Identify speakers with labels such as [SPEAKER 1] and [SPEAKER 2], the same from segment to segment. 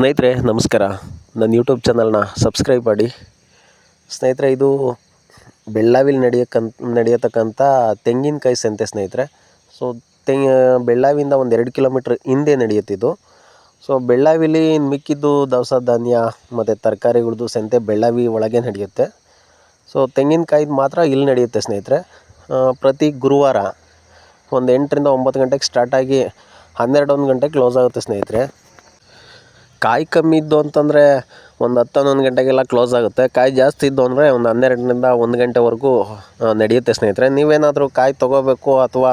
[SPEAKER 1] ಸ್ನೇಹಿತರೆ, ನಮಸ್ಕಾರ. ನನ್ನ ಯೂಟ್ಯೂಬ್ ಚಾನಲ್ನ ಸಬ್ಸ್ಕ್ರೈಬ್ ಮಾಡಿ. ಸ್ನೇಹಿತರೆ, ಇದು ಬೆಳ್ಳಾವಿಲಿ ನಡೆಯಕ್ಕಂತ ನಡೆಯತಕ್ಕಂಥ ತೆಂಗಿನಕಾಯಿ ಸಂತೆ ಸ್ನೇಹಿತರೆ. ಸೊ ತೆಂಗ, ಬೆಳ್ಳಾವಿಯಿಂದ ಒಂದು ಎರಡು ಕಿಲೋಮೀಟ್ರ್ ಹಿಂದೆ ನಡೆಯುತ್ತಿದ್ದು. ಸೊ ಬೆಳ್ಳಾವಿಲಿ ಮಿಕ್ಕಿದ್ದು ದವಸ ಧಾನ್ಯ ಮತ್ತು ತರಕಾರಿಗಳದ್ದು ಸಂತೆ ಬೆಳ್ಳಾವಿ ಒಳಗೆ ನಡೆಯುತ್ತೆ. ಸೊ ತೆಂಗಿನಕಾಯಿ ಮಾತ್ರ ಇಲ್ಲಿ ನಡೆಯುತ್ತೆ ಸ್ನೇಹಿತರೆ. ಪ್ರತಿ ಗುರುವಾರ ಒಂದು ಎಂಟರಿಂದ ಒಂಬತ್ತು ಗಂಟೆಗೆ ಸ್ಟಾರ್ಟಾಗಿ ಹನ್ನೆರಡೊಂದು ಗಂಟೆಗೆ ಕ್ಲೋಸ್ ಆಗುತ್ತೆ ಸ್ನೇಹಿತರೆ. ಕಾಯಿ ಕಮ್ಮಿ ಇದ್ದು ಅಂತಂದರೆ ಒಂದು ಹತ್ತು ಹನ್ನೊಂದು ಗಂಟೆಗೆಲ್ಲ ಕ್ಲೋಸ್ ಆಗುತ್ತೆ. ಕಾಯಿ ಜಾಸ್ತಿ ಇದ್ದು ಅಂದರೆ ಒಂದು ಹನ್ನೆರಡರಿಂದ ಒಂದು ಗಂಟೆವರೆಗೂ ನಡೆಯುತ್ತೆ ಸ್ನೇಹಿತರೆ. ನೀವೇನಾದರೂ ಕಾಯಿ ತೊಗೋಬೇಕು ಅಥವಾ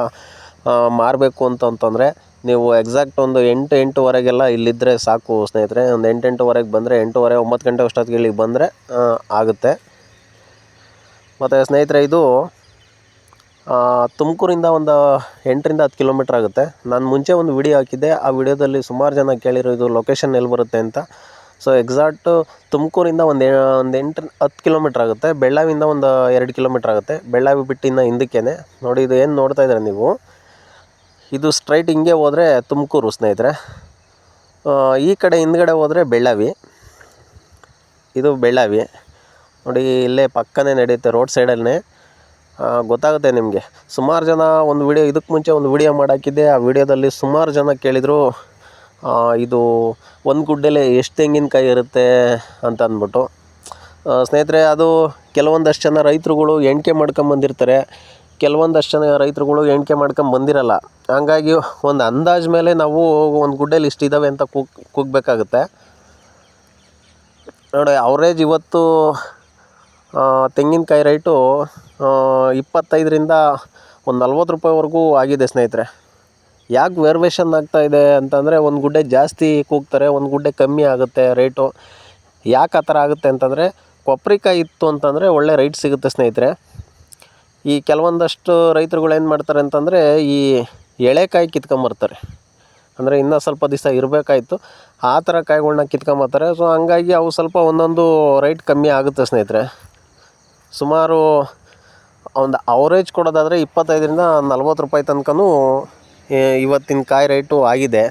[SPEAKER 1] ಮಾರಬೇಕು ಅಂತಂತಂದರೆ ನೀವು ಎಕ್ಸಾಕ್ಟ್ ಒಂದು ಎಂಟು ಎಂಟುವರೆಗೆಲ್ಲ ಇಲ್ಲಿದ್ದರೆ ಸಾಕು ಸ್ನೇಹಿತರೆ. ಒಂದು ಎಂಟು ಬಂದರೆ ಎಂಟುವರೆ, ಒಂಬತ್ತು ಗಂಟೆ ಅಷ್ಟೊತ್ತಿಗೆ ಇಲ್ಲಿಗೆ ಬಂದರೆ ಆಗುತ್ತೆ. ಮತ್ತು ಸ್ನೇಹಿತರೆ ಇದು ತುಮಕೂರಿಂದ ಒಂದು ಎಂಟರಿಂದ ಹತ್ತು ಕಿಲೋಮೀಟ್ರ್ ಆಗುತ್ತೆ. ನಾನು ಮುಂಚೆ ಒಂದು ವಿಡಿಯೋ ಹಾಕಿದ್ದೆ. ಆ ವಿಡಿಯೋದಲ್ಲಿ ಸುಮಾರು ಜನ ಕೇಳಿರೋ ಇದು ಲೊಕೇಶನ್ ಎಲ್ಲಿ ಬರುತ್ತೆ ಅಂತ. ಸೊ ಎಕ್ಸಾಕ್ಟು ತುಮಕೂರಿಂದ ಒಂದು ಒಂದು ಎಂಟು, ಹತ್ತು ಕಿಲೋಮೀಟ್ರ್ ಆಗುತ್ತೆ. ಬೆಳ್ಳಾವಿಯಿಂದ ಒಂದು ಎರಡು ಕಿಲೋಮೀಟ್ರ್ ಆಗುತ್ತೆ. ಬೆಳ್ಳಾವಿ ಬಿಟ್ಟು ಇನ್ನು ಹಿಂದಕ್ಕೇನೆ. ನೋಡಿ, ಇದು ಏನು ನೋಡ್ತಾ ಇದ್ದಾರೆ ನೀವು? ಇದು ಸ್ಟ್ರೈಟ್ ಹಿಂಗೆ ಹೋದರೆ ತುಮಕೂರು, ಸ್ನೇಹಿತರೆ. ಈ ಕಡೆ ಹಿಂದ್ಗಡೆ ಹೋದರೆ ಬೆಳ್ಳಾವಿ. ಇದು ಬೆಳ್ಳಾವಿ. ನೋಡಿ, ಇಲ್ಲೇ ಪಕ್ಕನೇ ನಡೆಯುತ್ತೆ ರೋಡ್ ಸೈಡಲ್ಲೇ ಗೊತ್ತಾಗುತ್ತೆ ನಿಮಗೆ. ಸುಮಾರು ಜನ ಒಂದು ವಿಡಿಯೋ ಇದಕ್ಕೆ ಮುಂಚೆ ಒಂದು ವಿಡಿಯೋ ಮಾಡಾಕಿದ್ದೆ. ಆ ವಿಡಿಯೋದಲ್ಲಿ ಸುಮಾರು ಜನ ಕೇಳಿದರು ಇದು ಒಂದು ಗುಡ್ಡೆಲೆ ಎಷ್ಟು ತೆಂಗಿನಕಾಯಿ ಇರುತ್ತೆ ಅಂತ ಅಂದ್ಬಿಟ್ಟು. ಸ್ನೇಹಿತರೆ, ಅದು ಕೆಲವೊಂದಷ್ಟು ಜನ ರೈತರುಗಳು ಎಣಿಕೆ ಮಾಡ್ಕೊಂಬಂದಿರ್ತಾರೆ ಕೆಲವೊಂದಷ್ಟು ಜನ ರೈತರುಗಳು ಎಣಿಕೆ ಮಾಡ್ಕೊಂಡು ಬಂದಿರಲ್ಲ. ಹಂಗಾಗಿ ಒಂದು ಅಂದಾಜು ಮೇಲೆ ನಾವು ಒಂದು ಗುಡ್ಡೆಲಿ ಇಷ್ಟು ಇದ್ದಾವೆ ಅಂತ ಕೂಗ್, ಕೂಗಬೇಕಾಗುತ್ತೆ. ನೋಡಿ, ಅವರೇಜ್ ಇವತ್ತು ತೆಂಗಿನಕಾಯಿ ರೈಟು ಇಪ್ಪತ್ತೈದರಿಂದ ಒಂದು ನಲ್ವತ್ತು ರೂಪಾಯಿವರೆಗೂ ಆಗಿದೆ ಸ್ನೇಹಿತರೆ. ಯಾಕೆ ವೇರ್ವೇಷನ್ ಆಗ್ತಾಯಿದೆ ಅಂತಂದರೆ ಒಂದು ಗುಡ್ಡೆ ಜಾಸ್ತಿ ಕೂಗ್ತಾರೆ, ಒಂದು ಗುಡ್ಡೆ ಕಮ್ಮಿ ಆಗುತ್ತೆ ರೇಟು. ಯಾಕೆ ಆ ಥರ ಆಗುತ್ತೆ ಅಂತಂದರೆ ಕೊಪ್ರಿಕಾಯಿ ಇತ್ತು ಅಂತಂದರೆ ಒಳ್ಳೆ ರೈಟ್ ಸಿಗುತ್ತೆ ಸ್ನೇಹಿತರೆ. ಈ ಕೆಲವೊಂದಷ್ಟು ರೈತರುಗಳು ಏನು ಮಾಡ್ತಾರೆ ಅಂತಂದರೆ ಈ ಎಳೆಕಾಯಿ ಕಿತ್ಕೊಂಬರ್ತಾರೆ. ಅಂದರೆ ಇನ್ನೂ ಸ್ವಲ್ಪ ದಿವಸ ಇರಬೇಕಾಯಿತು, ಆ ಥರ ಕಾಯಿಗಳ್ನ ಕಿತ್ಕೊಂಬರ್ತಾರೆ. ಸೊ ಹಂಗಾಗಿ ಅವು ಸ್ವಲ್ಪ ಒಂದೊಂದು ರೈಟ್ ಕಮ್ಮಿ ಆಗುತ್ತೆ ಸ್ನೇಹಿತರೆ. ಸುಮಾರು ಒಂದು ಅವರೇಜ್ ಕೊಡೋದಾದರೆ ಇಪ್ಪತ್ತೈದರಿಂದ ನಲ್ವತ್ತು ರೂಪಾಯಿ ತನಕನೂ ಇವತ್ತಿನ ಕಾಯಿ ರೇಟು ಆಗಿದೆ.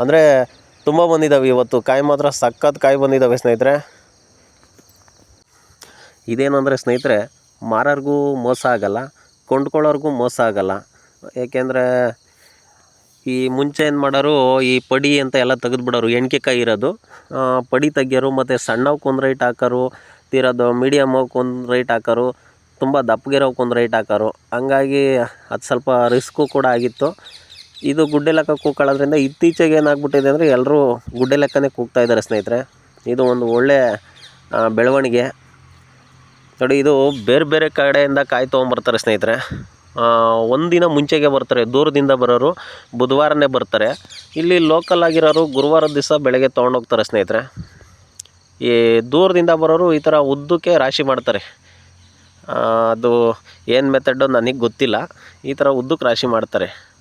[SPEAKER 1] ಅಂದರೆ ತುಂಬ ಬಂದಿದ್ದಾವೆ ಇವತ್ತು. ಕಾಯಿ ಮಾತ್ರ ಸಖತ್ ಕಾಯಿ ಬಂದಿದ್ದಾವೆ ಸ್ನೇಹಿತರೆ. ಇದೇನು ಅಂದರೆ ಸ್ನೇಹಿತರೆ, ಮಾರೋರ್ಗೂ ಮೋಸ ಆಗಲ್ಲ, ಕೊಂಡ್ಕೊಳ್ಳೋರ್ಗೂ ಮೋಸ ಆಗಲ್ಲ. ಏಕೆಂದರೆ ಈ ಮುಂಚೆ ಏನು ಮಾಡೋರು, ಈ ಪಡಿ ಅಂತ ಎಲ್ಲ ತೆಗೆದುಬಿಡೋರು ಎಣ್ಕೆಕಾಯಿ ಇರೋದು ಪಡಿ ತೆಗಿಯೋರು, ಮತ್ತು ಸಣ್ಣವು ಕೊಂದ್ರೈಟ್ ರೈಟ್ ಹಾಕೋರು ತೀರೋದು ಮೀಡಿಯಮ್ ಒಂದು ರೈಟ್ ಹಾಕೋರು, ತುಂಬ ದಪ್ಪಗಿರೋಕೆ ಒಂದು ರೈಟ್ ಹಾಕೋರು. ಹಂಗಾಗಿ ಅದು ಸ್ವಲ್ಪ ರಿಸ್ಕು ಕೂಡ ಆಗಿತ್ತು. ಇದು ಗುಡ್ಡೆ ಲೆಕ್ಕ ಕೂಗ್ಕೊಳ್ಳೋದ್ರಿಂದ ಇತ್ತೀಚೆಗೆ ಏನಾಗ್ಬಿಟ್ಟಿದೆ ಅಂದರೆ ಎಲ್ಲರೂ ಗುಡ್ಡೆ ಲೆಕ್ಕನೇ ಕೂಗ್ತಾ ಇದ್ದಾರೆ ಸ್ನೇಹಿತರೆ. ಇದು ಒಂದು ಒಳ್ಳೆ ಬೆಳವಣಿಗೆ. ನೋಡಿ, ಇದು ಬೇರೆ ಬೇರೆ ಕಡೆಯಿಂದ ಕಾಯಿ ತೊಗೊಂಬರ್ತಾರೆ ಸ್ನೇಹಿತರೆ. ಒಂದಿನ ಮುಂಚೆಗೆ ಬರ್ತಾರೆ, ದೂರದಿಂದ ಬರೋರು, ಬುಧವಾರನೇ ಬರ್ತಾರೆ. ಇಲ್ಲಿ ಲೋಕಲ್ ಆಗಿರೋರು ಗುರುವಾರದ ದಿವಸ ಬೆಳಗ್ಗೆ ತೊಗೊಂಡೋಗ್ತಾರೆ ಸ್ನೇಹಿತರೆ. ಈ ದೂರದಿಂದ ಬರೋರು ಈ ಥರ ಉದ್ದಕ್ಕೆ ರಾಶಿ ಮಾಡ್ತಾರೆ. ಆ, ಅದು ಏನು ಮೆಥಡ್ ನನಗೆ ಗೊತ್ತಿಲ್ಲ. ಈ ಥರ ಉದ್ದಕ್ಕೆ ರಾಶಿ ಮಾಡ್ತಾರೆ.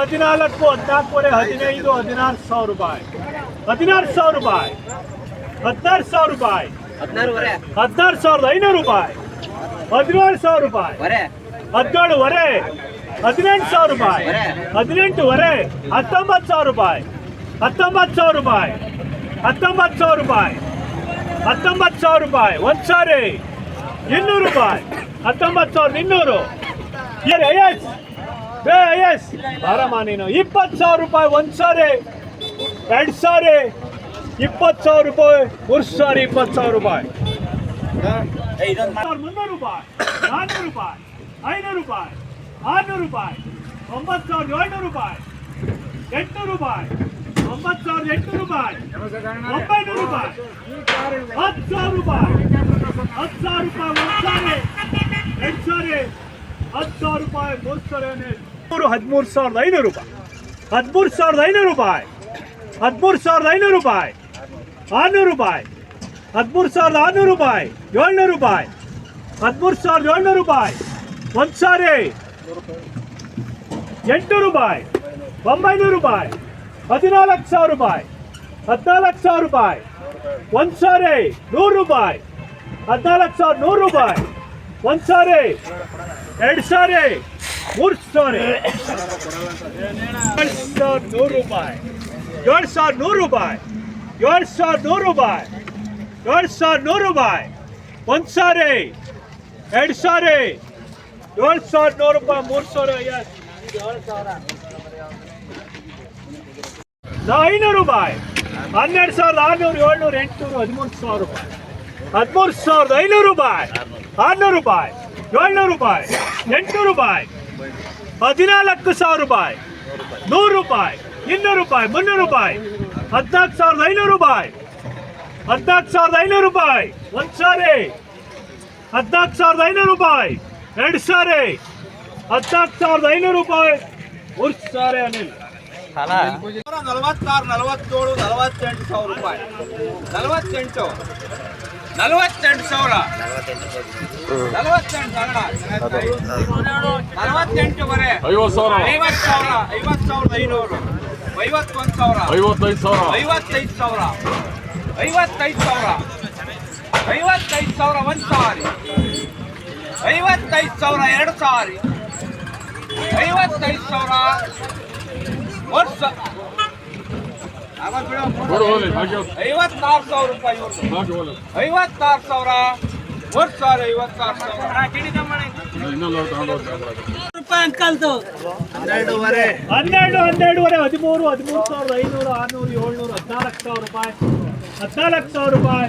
[SPEAKER 2] ಹದಿನಾಲ್ಕು ಹದಿನಾಲ್ಕುವರೆ ಹದಿನೈದು ಹದಿನಾರು ಸಾವಿರ ರೂಪಾಯಿ. ಹದಿನಾರು ಸಾವಿರ ರೂಪಾಯಿ. ಹದಿನಾರು ಸಾವಿರ ರೂಪಾಯಿ. ಹದಿನಾರು ಸಾವಿರದ ಐನೂರು ರೂಪಾಯಿ. ಹದಿನೇಳು ಸಾವಿರ ರೂಪಾಯಿ. ಹದಿನೇಳುವರೆ ಹದಿನೆಂಟು ಸಾವಿರ ರೂಪಾಯಿ. ಹದಿನೆಂಟುವರೆ ಹತ್ತೊಂಬತ್ತು ಸಾವಿರ ರೂಪಾಯಿ. ಹತ್ತೊಂಬತ್ತು ಸಾವಿರ ರೂಪಾಯಿ. ಹತ್ತೊಂಬತ್ತು ಸಾವಿರ ರೂಪಾಯಿ. ಹತ್ತೊಂಬತ್ತು ಸಾವಿರ ರೂಪಾಯಿ. ಒಂದು ಸಾರಿ. ಇನ್ನೂರು ರೂಪಾಯಿ. ಹತ್ತೊಂಬತ್ತು ಸಾವಿರದ ಇನ್ನೂರು. ಏನ್ ಎಸ್. ಬೇ ಎಸ್. ಬಾರಮ್ಮ ನೀನು. ಇಪ್ಪತ್ತು ಸಾವಿರ ರೂಪಾಯಿ ಒಂದು ಸಾರಿ. ಎರಡು ಸಾರಿ. ಇಪ್ಪತ್ತು ಸಾವಿರ ರೂಪಾಯಿ. ಮೂರು ಸಾರಿ ಇಪ್ಪತ್ತು ಸಾವಿರ ರೂಪಾಯಿ. ಮುನ್ನೂರು ರೂಪಾಯಿ. ನಾನ್ನೂರು ರೂಪಾಯಿ. ಐನೂರು ರೂಪಾಯಿ. ಆರ್ನೂರು ರೂಪಾಯಿ. ಒಂಬತ್ತು ಸಾವಿರದ ಏಳ್ನೂರು ರೂಪಾಯಿ. ಎಂಟುನೂರು ರೂಪಾಯಿ. ಒಂಬತ್ತು ಸಾವಿರದ ಎಂಟುನೂರು ರೂಪಾಯಿ. ಒಂಬೈನೂರು ರೂಪಾಯಿ. ಹತ್ತು ಸಾವಿರ ರೂಪಾಯಿ. ಹತ್ತು ಸಾವಿರ ರೂಪಾಯಿ. ಒಂದು ಸಾರಿ ಎರಡು ಸಾರಿ ಹತ್ತು ಸಾವಿರ ರೂಪಾಯಿ. ಮೂರು ಸಾರಿ ಮೂರು ಹದಿಮೂರು ಸಾವಿರದ ಐನೂರು ರೂಪಾಯಿ. ಹದಿಮೂರು ಸಾವಿರದ ಐನೂರು ರೂಪಾಯಿ. ಹದಿಮೂರು ಸಾವಿರದ ಐನೂರು ರೂಪಾಯಿ. ಆರ್ನೂರು ರೂಪಾಯಿ ಹದಿಮೂರು ಸಾವಿರದ ಆರ್ನೂರು ರೂಪಾಯಿ. ಏಳ್ನೂರು ರೂಪಾಯಿ. ಹದಿಮೂರು ಸಾವಿರದ ಏಳ್ನೂರು ರೂಪಾಯಿ. ಒಂದು ಸಾರಿ ಎಂಟು ರೂಪಾಯಿ. ಒಂಬೈನೂರು ರೂಪಾಯಿ. ಹದಿನಾಲ್ಕು ಸಾವಿರ ರೂಪಾಯಿ ಹದಿನಾಲ್ಕು ಸಾವಿರ ರೂಪಾಯಿ ಒಂದು ಸಾರಿ ನೂರು ರೂಪಾಯಿ ಹದಿನಾಲ್ಕು ಸಾವಿರದ ನೂರು ರೂಪಾಯಿ ಒಂದು ಸಾರಿ ಎರಡು ಸಾರಿ ಮೂರು ಸಾವಿರ ಏಳು ಸಾವಿರ ನೂರು ರೂಪಾಯಿ ಏಳು ಸಾವಿರ ನೂರು ರೂಪಾಯಿ ಏಳು ಸಾವಿರ ನೂರು ರೂಪಾಯಿ ಏಳು ಸಾವಿರ ನೂರು ರೂಪಾಯಿ ಒಂದು ಸಾವಿರ ಎರಡು ಸಾವಿರ ಏಳು ಸಾವಿರ ನೂರು ರೂಪಾಯಿ ಮೂರು ಸಾವಿರ ಎಸ್ ಐನೂರು ರೂಪಾಯಿ. ಹನ್ನೆರಡು ಸಾವಿರದ ಆರುನೂರು, ಏಳ್ನೂರು, ಎಂಟುನೂರು, ಹದಿಮೂರು ಸಾವಿರ ರೂಪಾಯಿ. ಹದಿಮೂರು ಸಾವಿರದ ಐನೂರು ರೂಪಾಯಿ. ಆರುನೂರು ರೂಪಾಯಿ, ಏಳ್ನೂರು ರೂಪಾಯಿ, ಎಂಟುನೂರು ರೂಪಾಯಿ, ಹದಿನಾಲ್ಕು ಸಾವಿರ ರೂಪಾಯಿ, ನೂರು ರೂಪಾಯಿ, ಇನ್ನೂರು ರೂಪಾಯಿ, ಮುನ್ನೂರು ರೂಪಾಯಿ, ಹದಿನಾಲ್ಕು ಸಾವಿರದ ಐನೂರು ರೂಪಾಯಿ, ಹದಿನಾಲ್ಕು ಸಾವಿರದ ಐನೂರು ರೂಪಾಯಿ, ಒಂದು ಸಾರಿ, ಹದಿನಾಲ್ಕು ಸಾವಿರದ ಐನೂರು ರೂಪಾಯಿ, ಎರಡು ಸಾರಿ, ಹದಿನಾಲ್ಕು ಸಾವಿರದ ಐನೂರು ರೂಪಾಯಿ, ಮೂರು ಸಾರಿ ಅನಿಲ್
[SPEAKER 3] ನಲವತ್ತಾರು ನಲವತ್ತೇಳು ನಲವತ್ತೆಂಟು ಸಾವಿರ ರೂಪಾಯಿ. ನಲವತ್ತೆಂಟು. ನಲವತ್ತೆಂಟು ಸಾವಿರ. ನಲವತ್ತೆಂಟು ಸಾವಿರ. ನಲವತ್ತೆಂಟುವರೆ
[SPEAKER 4] ಐವತ್ತು ಸಾವಿರ.
[SPEAKER 3] ಐವತ್ತು ಸಾವಿರ ಐವತ್ತು ಸಾವಿರದ ಐನೂರು. ಐವತ್ತೊಂದು ಸಾವಿರ.
[SPEAKER 4] ಐವತ್ತೈದು ಸಾವಿರ.
[SPEAKER 3] ಐವತ್ತೈದು ಸಾವಿರ. ಐವತ್ತೈದು ಸಾವಿರ. ಐವತ್ತೈದು ಸಾವಿರ ಒಂದು ಸಾರಿ. ಐವತ್ತೈದು ಸಾವಿರ ಎರಡು ಸಾರಿ. ಐವತ್ತೈದು ಸಾವಿರ
[SPEAKER 4] ಹಾಕಿ
[SPEAKER 3] ಐವತ್ತಾರು ಸಾವಿರ ರೂಪಾಯಿ
[SPEAKER 4] ಇವರು.
[SPEAKER 3] ಐವತ್ತಾರು ಸಾವಿರ. ಒಂದು ಸಾವಿರ ಐವತ್ತಾರು ಸಾವಿರ.
[SPEAKER 4] ಅಂತ ತಗೊಂಡು ಹೋಗ್ತೀನಿ.
[SPEAKER 2] ಹನ್ನೆರಡು ಹನ್ನೆರಡುವರೆ ಹದಿಮೂರು ಹದಿಮೂರು ಸಾವಿರದ ಐನೂರು ಆರ್ನೂರು ಏಳ್ನೂರು ಹದಿನಾಲ್ಕು ಸಾವಿರ ರೂಪಾಯಿ. ಹದಿನಾಲ್ಕು ಸಾವಿರ ರೂಪಾಯಿ.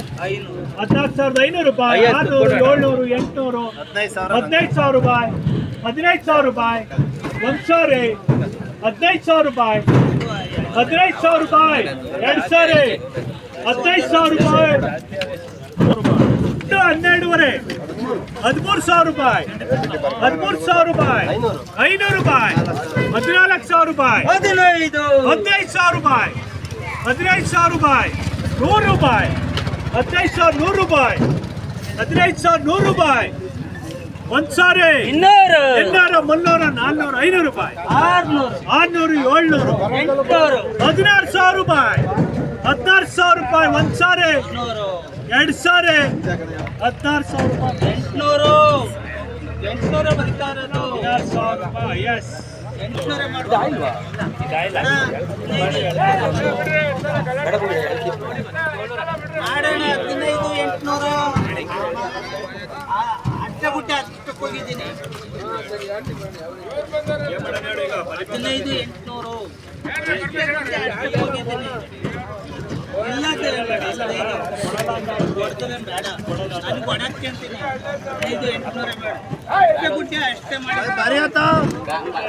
[SPEAKER 2] ಹದಿನಾಲ್ಕು ಸಾವಿರದ ಐನೂರು ರೂಪಾಯಿ. ಆರ್ನೂರು ಏಳ್ನೂರು ಎಂಟುನೂರು. ಹದಿನೈದು ಸಾವಿರ ರೂಪಾಯಿ. ಹದಿನೈದು ಸಾವಿರ ರೂಪಾಯಿ. ಒಂದು ಸಾವಿರ. ಹದಿನೈದು ಸಾವಿರ ರೂಪಾಯಿ ಹದಿನೈದು ಸಾವಿರ ರೂಪಾಯಿ ಎರಡು ಸಾವಿರ ಹದಿನೈದು ಸಾವಿರ ರೂಪಾಯಿ ಒಟ್ಟು ಹನ್ನೆರಡುವರೆ ಹದಿಮೂರು ಸಾವಿರ ರೂಪಾಯಿ ಹದಿಮೂರು ಸಾವಿರ ರೂಪಾಯಿ ಐನೂರು ರೂಪಾಯಿ ಹದಿನಾಲ್ಕು ಸಾವಿರ ರೂಪಾಯಿ
[SPEAKER 3] ಹದಿನೈದು
[SPEAKER 2] ಹದಿನೈದು ಸಾವಿರ ರೂಪಾಯಿ ಹದಿನೈದು ಸಾವಿರ ರೂಪಾಯಿ ನೂರು ರೂಪಾಯಿ ಹದಿನೈದು ಸಾವಿರ ನೂರು ರೂಪಾಯಿ ಹದಿನೈದು ಸಾವಿರ ನೂರು ರೂಪಾಯಿ ಒಂದ್ ಸಾವಿರ
[SPEAKER 5] ಇನ್ನೂರು
[SPEAKER 2] ಎಲ್ಲಾರ ಮುನ್ನೂರ ನಾನ್ನೂರು ಐನೂರು ರೂಪಾಯಿ.
[SPEAKER 5] ಆರ್ನೂರು.
[SPEAKER 2] ಆರ್ನೂರು ಏಳ್ನೂರು.
[SPEAKER 5] ಎಂಟುನೂರು.
[SPEAKER 2] ಹದಿನಾರು ಸಾವಿರ ರೂಪಾಯಿ. ಹದಿನಾರು ಸಾವಿರ ರೂಪಾಯಿ ಒಂದ್ ಸಾವಿರ
[SPEAKER 5] ನೂರು
[SPEAKER 2] ಎರಡು ಸಾವಿರ ಹದಿನಾರು ಸಾವಿರ ರೂಪಾಯಿ.
[SPEAKER 5] ಎಂಟುನೂರು. ಎಂಟುನೂರು ಬರೀತಾ ಇರೋದು
[SPEAKER 2] ಹದಿನಾರು ಸಾವಿರ ರೂಪಾಯಿ ಎಸ್
[SPEAKER 5] ಎಂಟುನೂರೇ ಮಾಡೋಣ ಹದಿನೈದು ಎಂಟುನೂರು. ಅಷ್ಟ ಗುಟ್ಟೆ ಅಷ್ಟಕ್ಕೆ ಹೋಗಿದ್ದೀನಿ. ಹದಿನೈದು ಎಂಟುನೂರು. ಅಷ್ಟಕ್ಕೆ ಹೋಗಿದ್ದೀನಿ ಇಲ್ಲ ಸರ್ ಬೇಡ. ಕೊಡ್ತೇವೆ ಬೇಡ. ನಾನು ಕೊಡಕ್ಕೆ ಅಂತೀನಿ. ಹದಿನೈದು ಎಂಟುನೂರೇ ಬೇಡ. ಅಷ್ಟ ಗುಟ್ಟೆ ಅಷ್ಟೇ ಮಾಡಿ.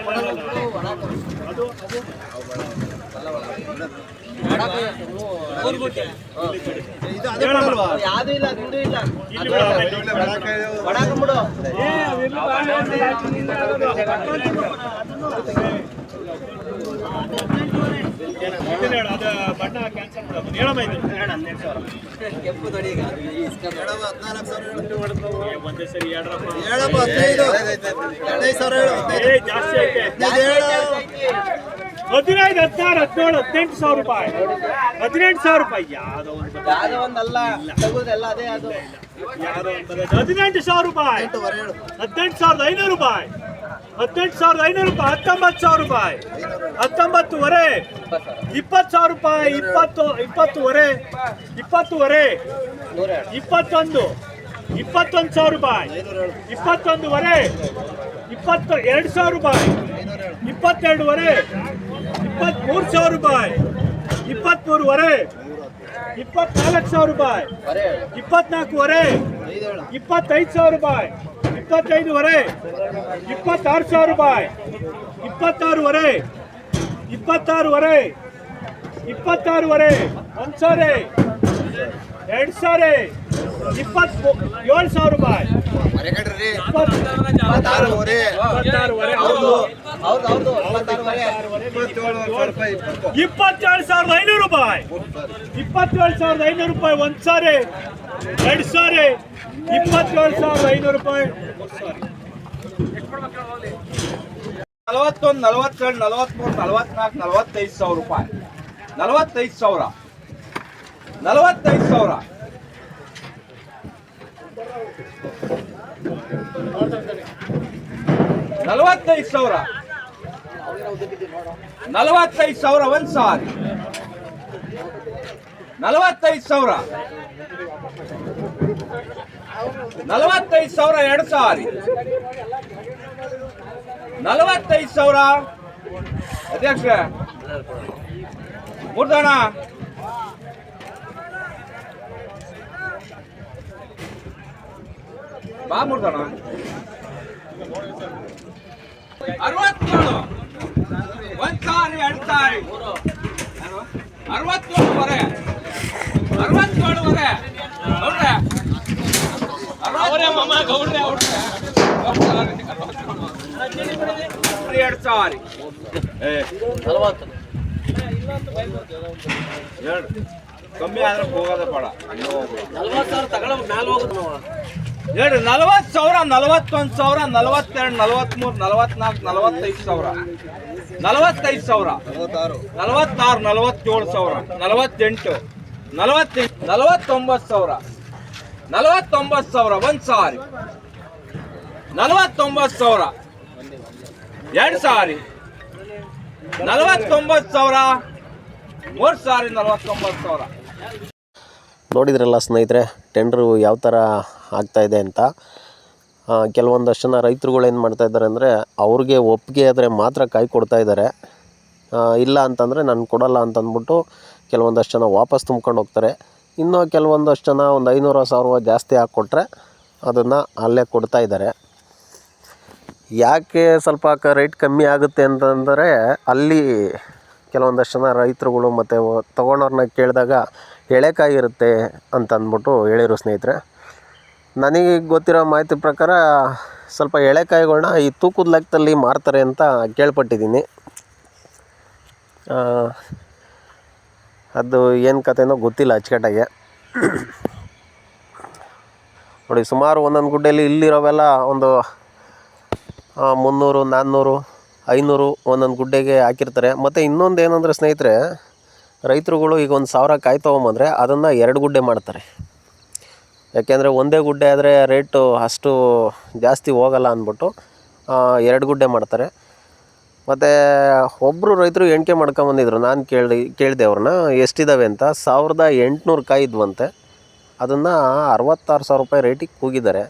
[SPEAKER 5] ಮೂರು ಗುಟ್ಟೆ ಯಾವ್ದು ಇಲ್ಲ ದುಡ್ಡು ಇಲ್ಲ
[SPEAKER 2] ಇಲ್ಲಿ ಬಿಡು,
[SPEAKER 5] ಬಡಾಕೊಂಬಿಡು ಕೆಂಪು ದಡಿಗ
[SPEAKER 2] ಏ, ಒಂದೇ ಸರಿ ಹೇಳ್ರಪ್ಪ
[SPEAKER 3] ಹದಿನೈದು.
[SPEAKER 2] ಏ ಜಾಸ್ತಿ ಐತೆ ಹದಿನೈದು ಹದಿನಾರು ಹದಿನೇಳು ಹದಿನೆಂಟು ಸಾವಿರ ರೂಪಾಯಿ. ಹದಿನೆಂಟು ಸಾವಿರ ರೂಪಾಯಿ. ಯಾವ್ದೋ ಒಂದು
[SPEAKER 5] ಯಾವುದೋ ಒಂದಲ್ಲ ಅದೇ ಅದು.
[SPEAKER 2] ಯಾವ್ದೋ ಒಂದು ಬರ್ತದೆ. ಹದಿನೆಂಟು ಸಾವಿರ ರೂಪಾಯಿ. ಹದಿನೆಂಟು ಸಾವಿರದ ಐನೂರು ರೂಪಾಯಿ. ಹದಿನೆಂಟು ಸಾವಿರದ ಐನೂರು ರೂಪಾಯಿ. ಹತ್ತೊಂಬತ್ತು ಸಾವಿರ ರೂಪಾಯಿ. ಹತ್ತೊಂಬತ್ತುವರೆ ಇಪ್ಪತ್ತು ಸಾವಿರ ರೂಪಾಯಿ. ಇಪ್ಪತ್ತು ಇಪ್ಪತ್ತುವರೆ ಇಪ್ಪತ್ತುವರೆ ಇಪ್ಪತ್ತೊಂದು. ಇಪ್ಪತ್ತೊಂದು ಸಾವಿರ ರೂಪಾಯಿ. ಇಪ್ಪತ್ತೊಂದುವರೆ ಇಪ್ಪತ್ತು ಎರಡು ಸಾವಿರ ರೂಪಾಯಿ. ಇಪ್ಪತ್ತೆರಡುವರೆ ಸಾವಿರ ರೂಪಾಯಿ. ಇಪ್ಪತ್ಮೂರುವರೆ ಇಪ್ಪತ್ನಾಲ್ಕು ಸಾವಿರ ರೂಪಾಯಿ. ಇಪ್ಪತ್ನಾಲ್ಕುವರೆ. ಇಪ್ಪತ್ತೈದು ಸಾವಿರ ರೂಪಾಯಿ. ಇಪ್ಪತ್ತೈದುವರೆ ಇಪ್ಪತ್ತಾರು ಸಾವಿರ ರೂಪಾಯಿ. ಇಪ್ಪತ್ತಾರುವರೆ ಇಪ್ಪತ್ತಾರುವರೆ ಇಪ್ಪತ್ತಾರುವರೆ ಒಂದು ಸಾವಿರ. ಎರಡು ಸಾವಿರ. ಇಪ್ಪತ್ ಏಳು ಸಾವಿರ ರೂಪಾಯಿ. ಇಪ್ಪತ್ತು ಇಪ್ಪತ್ತಾರುವರೆ ಇಪ್ಪತ್ತೇಳು ಸಾವಿರದ ಐನೂರು ರೂಪಾಯಿ. ಇಪ್ಪತ್ತೇಳು ಸಾವಿರದ ಐನೂರು ರೂಪಾಯಿ ಒಂದು ಸಾರಿ, ಎರಡು ಸಾರಿ, ಇಪ್ಪತ್ತೇಳು ಸಾವಿರದ ಐನೂರು ರೂಪಾಯಿ.
[SPEAKER 3] ನಲವತ್ತೊಂದು, ನಲವತ್ತೆರಡು, ನಲವತ್ಮೂರು, ನಲವತ್ನಾಲ್ಕು, ನಲವತ್ತೈದು ಸಾವಿರ ರೂಪಾಯಿ. ನಲವತ್ತೈದು ಸಾವಿರ. ನಲವತ್ತೈದು ಸಾವಿರ. ನಲವತ್ತೈದು ಸಾವಿರ. ನಲವತ್ತೈದು ಸಾವಿರ ಒಂದು ಸಾರಿ. ನಲವತ್ತೈದು ಸಾವಿರ. ನಲವತ್ತೈದು ಸಾವಿರ ಎರಡು ಸಾರಿ. ನಲವತ್ತೈದು ಸಾವಿರ. ಅಧ್ಯಕ್ಷ. ಮೂರ್ದಣ ಬಾ ಮೂರ್ದಣ ಅರವತ್ತೇಳು. ಒಂದ್ ಹೇಳ್ತಾರೆ ಎರಡು ಅರವತ್ತೇಳುವರೆ. ಅರವತ್ತೇಳುವರೆ ನೋಡ್ರೆ ಅವರೇ ಮಮ್ಮ ಗೌಡ್ರೆ ಎರಡು ಸಾರಿ. ಏ ಎರಡು. ಕಮ್ಮಿ ಆದ್ರೆ ಹೋಗೋದ ಬೇಡ.
[SPEAKER 5] ನಲ್ವತ್ತು ಸಾವಿರ ತಗೊಳ್ಳೋ ಮ್ಯಾಲ ಹೋಗುದು
[SPEAKER 3] ಹೇಳಿ ನಲವತ್ತು ಸಾವಿರ ನಲವತ್ತೊಂದು ಸಾವಿರ ನಲವತ್ತೆರಡು ನಲವತ್ಮೂರು ನಲವತ್ನಾಲ್ಕು ನಲವತ್ತೈದು ಸಾವಿರ. ನಲವತ್ತೈದು ಸಾವಿರ. ನಲವತ್ತಾರು. ನಲವತ್ತೇಳು ಸಾವಿರ. ನಲವತ್ತೆಂಟು ನಲವತ್ತೆಂಟು ನಲವತ್ತೊಂಬತ್ತು ಸಾವಿರ. ನಲವತ್ತೊಂಬತ್ತು ಸಾವಿರ ಒಂದು ಸಾರಿ. ನಲವತ್ತೊಂಬತ್ತು ಸಾವಿರ. ಎರಡು ಸಾರಿ. ನಲವತ್ತೊಂಬತ್ತು ಸಾವಿರ. ಮೂರು ಸಾರಿ ನಲವತ್ತೊಂಬತ್ತು ಸಾವಿರ.
[SPEAKER 1] ನೋಡಿದ್ರಲ್ಲ ಸ್ನೇಹಿತರೆ ಟೆಂಡ್ರು ಯಾವ ಥರ ಆಗ್ತಾಯಿದೆ ಅಂತ. ಕೆಲವೊಂದಷ್ಟು ಜನ ರೈತರುಗಳು ಏನು ಮಾಡ್ತಾ ಇದ್ದಾರೆ ಅಂದರೆ, ಅವ್ರಿಗೆ ಒಪ್ಪಿಗೆ ಆದರೆ ಮಾತ್ರ ಕಾಯಿ ಕೊಡ್ತಾ ಇದ್ದಾರೆ. ಇಲ್ಲ ಅಂತಂದರೆ ನಾನು ಕೊಡಲ್ಲ ಅಂತಂದ್ಬಿಟ್ಟು ಕೆಲವೊಂದಷ್ಟು ಜನ ವಾಪಸ್ ತುಂಬ್ಕೊಂಡು ಹೋಗ್ತಾರೆ. ಇನ್ನೂ ಕೆಲವೊಂದಷ್ಟು ಜನ ಒಂದು ಐನೂರು, ಸಾವಿರ ಜಾಸ್ತಿ ಹಾಕ್ಕೊಟ್ರೆ ಅದನ್ನು ಅಲ್ಲೇ ಕೊಡ್ತಾ ಇದ್ದಾರೆ. ಯಾಕೆ ಸ್ವಲ್ಪ ಕ ರೇಟ್ ಕಮ್ಮಿ ಆಗುತ್ತೆ ಅಂತಂದರೆ, ಅಲ್ಲಿ ಕೆಲವೊಂದಷ್ಟು ಜನ ರೈತರುಗಳು ಮತ್ತು ತೊಗೊಂಡವ್ರನ್ನ ಕೇಳಿದಾಗ ಎಳೆಕಾಯಿ ಇರುತ್ತೆ ಅಂತ ಅಂದ್ಬಿಟ್ಟು ಹೇಳಿರು ಸ್ನೇಹಿತರೆ. ನನಗೆ ಗೊತ್ತಿರೋ ಮಾಹಿತಿ ಪ್ರಕಾರ ಸ್ವಲ್ಪ ಎಳೆಕಾಯಿಗಳನ್ನ ಈ ತೂಕದ ಲೆಕ್ಕದಲ್ಲಿ ಮಾರ್ತಾರೆ ಅಂತ ಕೇಳ್ಪಟ್ಟಿದ್ದೀನಿ. ಅದು ಏನು ಕಥೆನೋ ಗೊತ್ತಿಲ್ಲ ಅಚ್ಚುಕಟ್ಟಾಗೆ. ನೋಡಿ, ಸುಮಾರು ಒಂದೊಂದು ಗುಡ್ಡೆಯಲ್ಲಿ ಇಲ್ಲಿರೋವೆಲ್ಲ ಒಂದು ಮುನ್ನೂರು, ನಾನ್ನೂರು, ಐನೂರು ಒಂದೊಂದು ಗುಡ್ಡೆಗೆ ಹಾಕಿರ್ತಾರೆ. ಮತ್ತು ಇನ್ನೊಂದು ಏನಂದರೆ ಸ್ನೇಹಿತರೆ ರೈತರುಗಳು ಈಗ ಒಂದು ಸಾವಿರ ಕಾಯಿ ತೊಗೊಂಬಂದರೆ ಅದನ್ನು ಎರಡು ಗುಡ್ಡೆ ಮಾಡ್ತಾರೆ. ಯಾಕೆಂದರೆ ಒಂದೇ ಗುಡ್ಡೆ ಆದರೆ ರೇಟು ಅಷ್ಟು ಜಾಸ್ತಿ ಹೋಗಲ್ಲ ಅಂದ್ಬಿಟ್ಟು ಎರಡು ಗುಡ್ಡೆ ಮಾಡ್ತಾರೆ. ಮತ್ತು ಒಬ್ಬರು ರೈತರು ಎಣಿಕೆ ಮಾಡ್ಕೊಂಬಂದಿದ್ರು, ನಾನು ಕೇಳಿ ಕೇಳಿದೆ ಅವ್ರನ್ನ ಎಷ್ಟಿದ್ದಾವೆ ಅಂತ. ಸಾವಿರದ ಎಂಟುನೂರು ಕಾಯಿ ಇದ್ವಂತೆ. ಅದನ್ನು ಅರವತ್ತಾರು ಸಾವಿರ ರೂಪಾಯಿ ರೇಟಿಗೆ ಕೂಗಿದ್ದಾರೆ.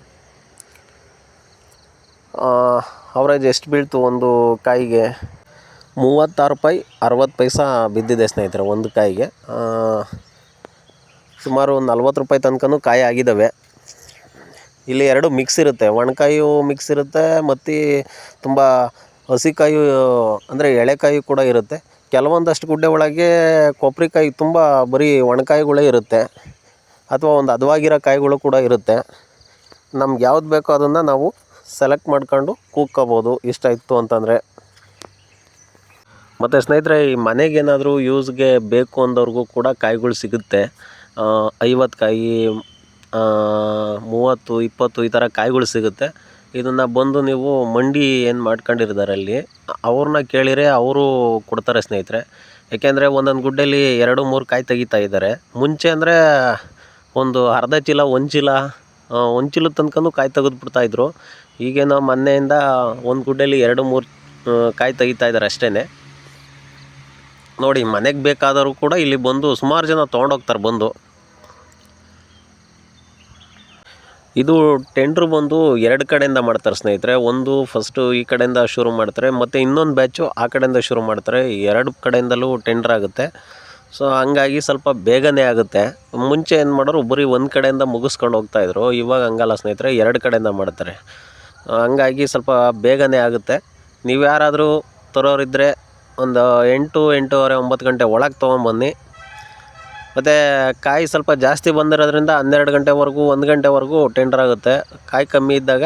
[SPEAKER 1] ಅವರೇಜ್ ಎಷ್ಟು ಬೀಳ್ತು ಒಂದು ಕಾಯಿಗೆ? ಮೂವತ್ತಾರು ರೂಪಾಯಿ ಅರವತ್ತು ಪೈಸ ಬಿದ್ದಿದೆ ಸ್ನೇಹಿತರೆ ಒಂದು ಕಾಯಿಗೆ. ಸುಮಾರು ಸುಮಾರು ನಲ್ವತ್ತು ರೂಪಾಯಿ ತನಕನೂ ಕಾಯಿ ಆಗಿದ್ದಾವೆ. ಇಲ್ಲಿ ಎರಡು ಮಿಕ್ಸ್ ಇರುತ್ತೆ. ಒಣಕಾಯು ಮಿಕ್ಸ್ ಇರುತ್ತೆ, ಮತ್ತು ತುಂಬ ಹಸಿಕಾಯಿ, ಅಂದರೆ ಎಳೆಕಾಯಿ ಕೂಡ ಇರುತ್ತೆ. ಕೆಲವೊಂದಷ್ಟು ಗುಡ್ಡೆ ಒಳಗೆ ಕೊಬ್ಬರಿಕಾಯಿ ತುಂಬ ಬರೀ ಒಣಕಾಯಿಗಳೇ ಇರುತ್ತೆ, ಅಥವಾ ಒಂದು ಹದವಾಗಿರೋ ಕಾಯಿಗಳು ಕೂಡ ಇರುತ್ತೆ. ನಮ್ಗೆ ಯಾವ್ದು ಬೇಕೋ ಅದನ್ನು ನಾವು ಸೆಲೆಕ್ಟ್ ಮಾಡ್ಕೊಂಡು ಕೂಗ್ಕೋಬೋದು ಇಷ್ಟ ಇತ್ತು ಅಂತಂದರೆ. ಮತ್ತು ಸ್ನೇಹಿತರೆ, ಈ ಮನೆಗೇನಾದರೂ ಯೂಸ್ಗೆ ಬೇಕು ಅಂದವ್ರಿಗೂ ಕೂಡ ಕಾಯಿಗಳು ಸಿಗುತ್ತೆ. ಐವತ್ತು ಕಾಯಿ ಮೂವತ್ತು, ಇಪ್ಪತ್ತು ಈ ಥರ ಕಾಯಿಗಳು ಸಿಗುತ್ತೆ. ಇದನ್ನು ಬಂದು ನೀವು ಮಂಡಿ ಏನು ಮಾಡ್ಕೊಂಡಿರ್ತಾರೆ ಅಲ್ಲಿ, ಅವ್ರನ್ನ ಕೇಳಿದರೆ ಅವರು ಕೊಡ್ತಾರೆ ಸ್ನೇಹಿತರೆ. ಏಕೆಂದರೆ ಒಂದೊಂದು ಗುಡ್ಡೆಯಲ್ಲಿ ಎರಡು, ಮೂರು ಕಾಯಿ ತೆಗಿತಾ ಇದ್ದಾರೆ. ಮುಂಚೆ ಅಂದರೆ ಒಂದು ಅರ್ಧ ಚೀಲ, ಒಂದು ಚೀಲ ಒಂದು ಚೀಲದ ತನಕನೂ ಕಾಯಿ ತೆಗೆದುಬಿಡ್ತಾ ಇದ್ರು. ಈಗೇನೋ ಮೊನ್ನೆಯಿಂದ ಒಂದು ಗುಡ್ಡೆಯಲ್ಲಿ ಎರಡು, ಮೂರು ಕಾಯಿ ತೆಗಿತಾ ಇದ್ದಾರೆ ಅಷ್ಟೇ ನೋಡಿ, ಮನೆಗೆ ಬೇಕಾದವರು ಕೂಡ ಇಲ್ಲಿ ಬಂದು ಸುಮಾರು ಜನ ತೊಗೊಂಡೋಗ್ತಾರೆ ಬಂದು. ಇದು ಟೆಂಡ್ರು ಬಂದು ಎರಡು ಕಡೆಯಿಂದ ಮಾಡ್ತಾರೆ ಸ್ನೇಹಿತರೆ. ಒಂದು ಫಸ್ಟು ಈ ಕಡೆಯಿಂದ ಶುರು ಮಾಡ್ತಾರೆ, ಮತ್ತು ಇನ್ನೊಂದು ಬ್ಯಾಚು ಆ ಕಡೆಯಿಂದ ಶುರು ಮಾಡ್ತಾರೆ. ಎರಡು ಕಡೆಯಿಂದಲೂ ಟೆಂಡ್ರ್ ಆಗುತ್ತೆ. ಸೊ ಹಂಗಾಗಿ ಸ್ವಲ್ಪ ಬೇಗನೆ ಆಗುತ್ತೆ. ಮುಂಚೆ ಏನು ಮಾಡೋರು ಬರೀ ಒಂದು ಕಡೆಯಿಂದ ಮುಗಿಸ್ಕೊಂಡು ಹೋಗ್ತಾಯಿದ್ರು ಇವಾಗ ಹಂಗಲ್ಲ ಸ್ನೇಹಿತರೆ, ಎರಡು ಕಡೆಯಿಂದ ಮಾಡ್ತಾರೆ. ಹಂಗಾಗಿ ಸ್ವಲ್ಪ ಬೇಗನೆ ಆಗುತ್ತೆ. ನೀವು ಯಾರಾದರೂ ತರೋರಿದ್ದರೆ ಒಂದು ಎಂಟು, ಎಂಟೂವರೆ, ಒಂಬತ್ತು ಗಂಟೆ ಒಳಗೆ ತೊಗೊಂಬನ್ನಿ. ಮತ್ತು ಕಾಯಿ ಸ್ವಲ್ಪ ಜಾಸ್ತಿ ಬಂದಿರೋದ್ರಿಂದ ಹನ್ನೆರಡು ಗಂಟೆವರೆಗೂ, ಒಂದು ಗಂಟೆವರೆಗೂ ಟೆಂಡರ್ ಆಗುತ್ತೆ. ಕಾಯಿ ಕಮ್ಮಿ ಇದ್ದಾಗ